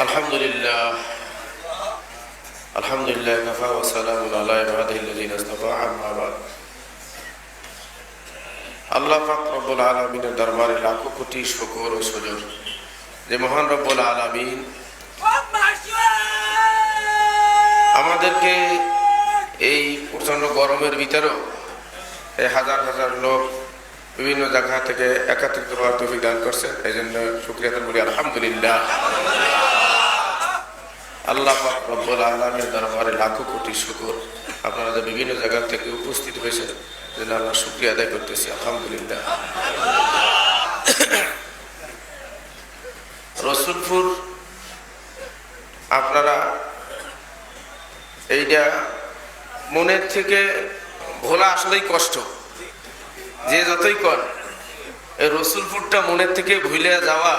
الحمد لله الحمد لله كفى وسلام على عباده الذين اصطفى أما بعد আল্লাহ পাক রব্বুল আলমিনের দরবারে লাখো কোটি শুকর ও সুজর যে মহান রব্বুল আলমিন আমাদেরকে এই প্রচণ্ড গরমের ভিতরেও এই হাজার হাজার লোক বিভিন্ন জায়গা থেকে একাত্রিত হওয়ার তৌফিক দান করছেন এই জন্য শুক্রিয়া বলি আলহামদুলিল্লাহ আল্লাহ রব্বুল আলমের দরবারে লাখো কোটি শুকর। আপনারা যে বিভিন্ন জায়গা থেকে উপস্থিত হয়েছেন। জন্য আল্লাহ শুক্রিয়া আদায় করতেছি, আলহামদুলিল্লাহ। রসুলপুর, আপনারা এইটা মনের থেকে ভোলা আসলেই কষ্ট। যে যতই কর, এই রসুলপুরটা মনের থেকে ভুলে যাওয়া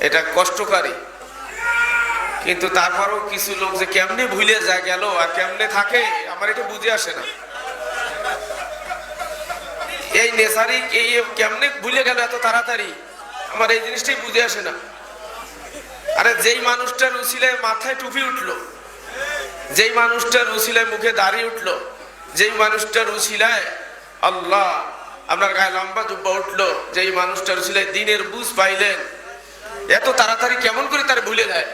এটা কষ্টকারী। কিন্তু তারপরও কিছু লোক যে কেমনে ভুলে যা গেল আর কেমনে থাকে, আমার এটা বুঝে আসে না। এই নেশারি, এই কেমনে ভুলে গেল এত তাড়াতাড়ি? আমার এই জিনিসটাই বুঝে আসে না। আরে যেই মানুষটার উচিলায় মাথায় টুপি উঠল, যেই মানুষটার উচিলায় মুখে দাঁড়িয়ে উঠল, যেই মানুষটার উচিলায় আল্লাহ, আপনার গায়ে লম্বা জুব্বা উঠল, যেই মানুষটার উচিলায় দিনের বুঝ পাইলেন, এত তাড়াতাড়ি কেমন করে তার ভুলে যায়?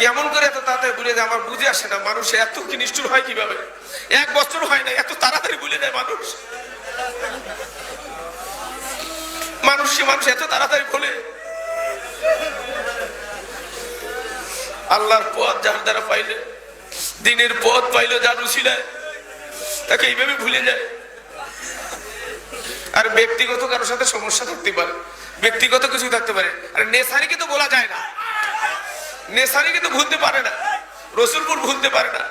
কেমন করে এত তাড়াতাড়ি ভুলে যায়, আমার বুঝে আসে না মানুষ এত কি নিষ্ঠুর হয় কীভাবে? এক বছর হয় না, এত তাড়াতাড়ি ভুলে যায় মানুষ। মানুষ মানুষ এত তাড়াতাড়ি ভুলে। আল্লাহর পথ যার দ্বারা পাইলে, দিনের পথ পাইলো যার উশিলায়, তাকে এইভাবে ভুলে যায়। আর ব্যক্তিগত কারোর সাথে সমস্যা থাকতে পারে, ব্যক্তিগত কিছু থাকতে পারে। আর নেশারিকে তো বলা যায় না। নেশারিকে তো ভুলতে পারে না। রসুলপুর ভুলতে পারে না।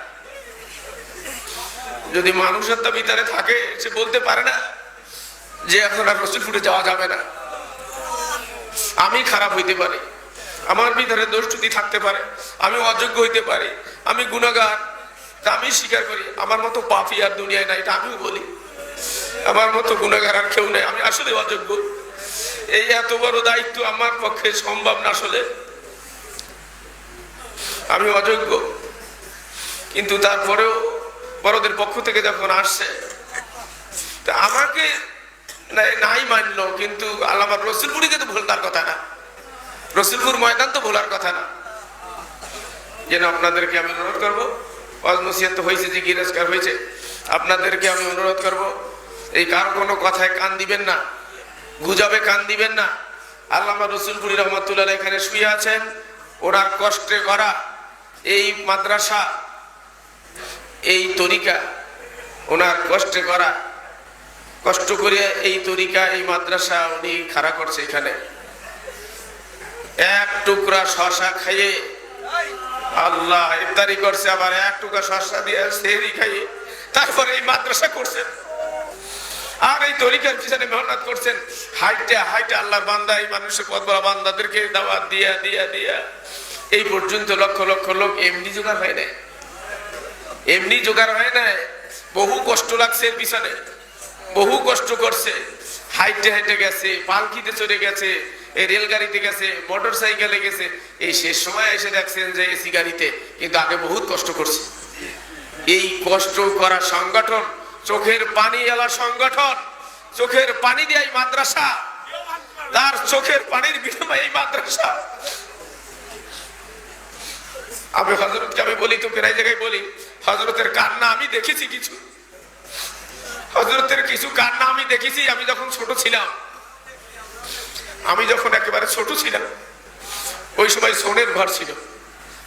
যদি মানুষের তো ভিতরে থাকে, সে বলতে পারে না যে এখন আর রসুলপুরে যাওয়া যাবে না। আমি খারাপ হইতে পারি। আমার ভিতরে দোষ ত্রুটি থাকতে পারে, আমি অযোগ্য হইতে পারি, আমি গুণাগার আমি স্বীকার করি। আমার মতো পাপি আর দুনিয়ায় নাই, এটা আমিও বলি। আমার মতো গুণাগার আর কেউ নেই, আমি আসলে অযোগ্য। এই এত বড় দায়িত্ব আমার পক্ষে সম্ভব না আসলে। আমি অযোগ্য। কিন্তু তারপরেও বড়দের পক্ষ থেকে যখন আসছে, তা আমাকে নাই- মানলো, কিন্তু আল্লাহ রসুলপুরিকে তো ভোলার কথা না। রসুলপুর ময়দান তো ভোলার কথা না। যেন আপনাদেরকে আমি অনুরোধ করব অজমসিয়াত হয়েছে যে গিরস্কার হয়েছে, আপনাদেরকে আমি অনুরোধ করব, এই কারও কোনো কথায় কান দিবেন না, গুজবে কান দিবেন না। আল্লামা রসুলপুরি রহমতুল্লাহ এখানে শুয়ে আছেন ওনার কষ্টে করা এই মাদ্রাসা, এই তরিকা, ওনার কষ্টে করা, কষ্ট করে এই তরিকা, এই মাদ্রাসা উনি খাড়া করছে এখানে। এক টুকরা শশা খাইয়ে আল্লাহ ইফতারি করছে, আবার এক টুকরা শশা দিয়ে সেহরি খাইয়ে তারপরে এই মাদ্রাসা করছেন। আর এই তরিকার পিছনে মেহনত করছেন। হাইটে হাইটে আল্লাহর বান্দা, এই মানুষের পদ বলা বান্দাদেরকে দাওয়াত দিয়া দিয়া দিয়া। এই পর্যন্ত লক্ষ লক্ষ লোক এমনি জোগাড় হয় না এমনি জোগাড় হয় না বহু কষ্ট লাগছে এর পিছনে। বহু কষ্ট করছে। হাইটে হাইটে গেছে, পালকিতে চড়ে গেছে, এই রেলগাড়িতে গেছে, মোটর সাইকেলে গেছে। এই শেষ সময় এসে দেখছেন যে এসি গাড়িতে কিন্তু আগে বহুত কষ্ট করছে। এই কষ্ট করা সংগঠন, চোখের পানি এলা সংগঠন, চোখের পানি দিয়ে মাদ্রাসা। তার চোখের পানির বিনিময়ে এই মাদ্রাসা। আমি হজরতকে আমি বলি তো প্রায় জায়গায় বলি হজরতের কান্না আমি দেখেছি কিছু। হজরতের কিছু কান্না আমি দেখেছি, আমি যখন ছোট ছিলাম, আমি যখন একেবারে ছোট ছিলাম, ওই সময় সোনের ঘর ছিল।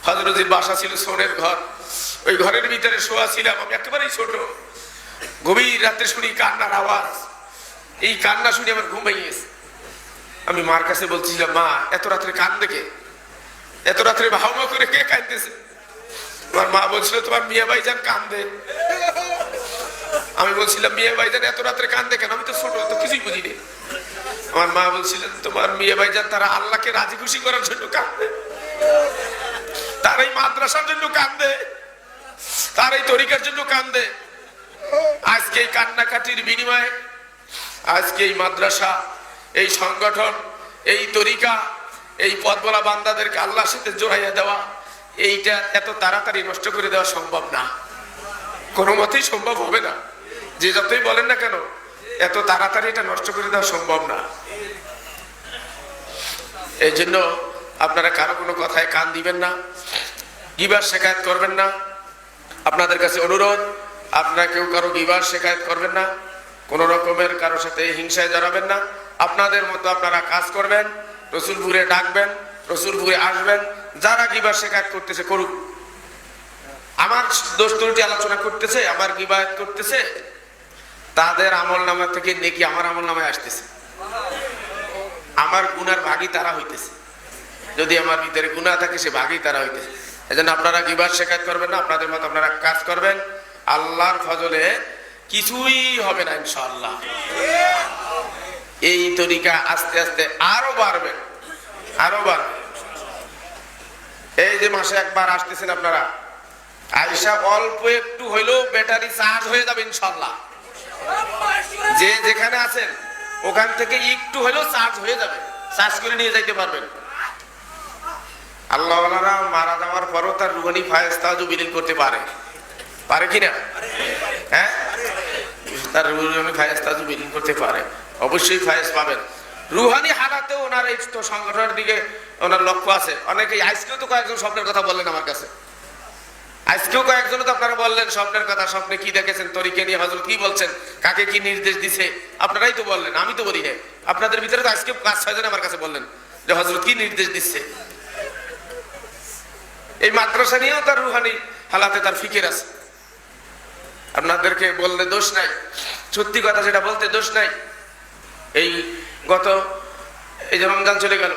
হজরতের বাসা ছিল সোনের ঘর। ওই ঘরের ভিতরে শোয়া ছিলাম, আমি একেবারেই ছোট। গভীর রাত্রে শুনি কান্নার আওয়াজ। এই কান্না শুনে আমার ঘুমাই গেছে। আমি মার কাছে বলছিলাম মা, এত রাত্রে কান দেখে এত রাত্রে ভাবনা করে কে কাঁদতেছে? তোমার মা বলছিল, তোমার মিয়া ভাই যান কান্দে। আমি বলছিলাম, মিয়া ভাই যান এত রাত্রে কান্দে কেন? আমি তো ছোট তো কিছুই বুঝিনি আমার মা বলছিলেন, তোমার মেয়ে ভাইজান তারা আল্লাহকে রাজি খুশি করার জন্য কান্দে। তার এই মাদ্রাসার জন্য কান্দে। তার এই তরিকার জন্য কান্দে। আজকে এই কান্নাকাটির বিনিময়ে, আজকে এই মাদ্রাসা, এই সংগঠন, এই তরিকা এই পথ বলা বান্দাদেরকে আল্লাহর সাথে জোড়াইয়া দেওয়া, এইটা এত তাড়াতাড়ি নষ্ট করে দেওয়া সম্ভব না। কোনো মতেই সম্ভব হবে না। যে যতই বলেন না কেন, এত তাড়াতাড়ি এটা নষ্ট করে দেওয়া সম্ভব না। এই জন্য আপনারা কারও কোনো কথায় কান দিবেন না, গিবার শেখায়ত করবেন না। আপনাদের কাছে অনুরোধ, আপনারা কেউ কারও গিবার শেখায়ত করবেন না, কোন রকমের কারোর সাথে হিংসায় জড়াবেন না। আপনাদের মতো আপনারা কাজ করবেন রসুলপুরে ডাকবেন, রসুলপুরে আসবেন, যারা গিবার শেখায়ত করতেছে করুক। আমার দোষ আলোচনা করতেছে, আমার গিবায়ত করতেছে, তাদের আমল নামা থেকে নেকি আমার আমল নামায় আসতেছে। আমার গুনার ভাগই তারা হইতেছে। যদি আমার ভিতরে গুণা থাকে, সে ভাগই তারা হইতেছে। এই জন্য আপনারা গিবার শেখাত করবেন না, আপনাদের মতো আপনারা কাজ করবেন। আল্লাহর ফজলে কিছুই হবে না, ইনশাআল্লাহ। এই তরিকা আস্তে আস্তে আরও বাড়বে। আরও বাড়বে। এই যে মাসে একবার আসতেছেন আপনারা আইসা অল্প একটু হইলেও ব্যাটারি চার্জ হয়ে যাবে ইনশাল্লাহ। যে যেখানে আছেন, ওখান থেকে একটু হইলেও চার্জ হয়ে যাবে। চার্জ করে নিয়ে যাইতে পারবেন। আল্লাহ মারা যাওয়ার পরও তার রুহানি ফায়েস্তাজও বিলীন করতে পারে। পারে কিনা হ্যাঁ? তার রুহানি ফায়েস্তাজও বিলীন করতে পারে। অবশ্যই ফায়েজ পাবেন। রুহানি হারাতেও ওনার এই সংগঠনের দিকে ওনার লক্ষ্য আছে। অনেকে আজকেও তো কয়েকজন স্বপ্নের কথা বললেন আমার কাছে। আজকেও কয়েকজন তো আপনারা বললেন স্বপ্নের কথা, স্বপ্নে কি দেখেছেন, তরিকে নিয়ে হজরত কি বলছেন, কাকে কি নির্দেশ দিছে, আপনারাই তো বললেন, আমি তো বলি নাই। আপনাদের ভিতরে তো আজকে পাঁচ, ছয় জন আমার কাছে বললেন যে হজরত কি নির্দেশ দিচ্ছে এই মাদ্রাসা নিয়েও তার রুহানি হালাতে তার ফিকির আছে। আপনাদেরকে বললে দোষ নাই। সত্যি কথা সেটা বলতে দোষ নাই। এই গত এই যে রমজান চলে গেল।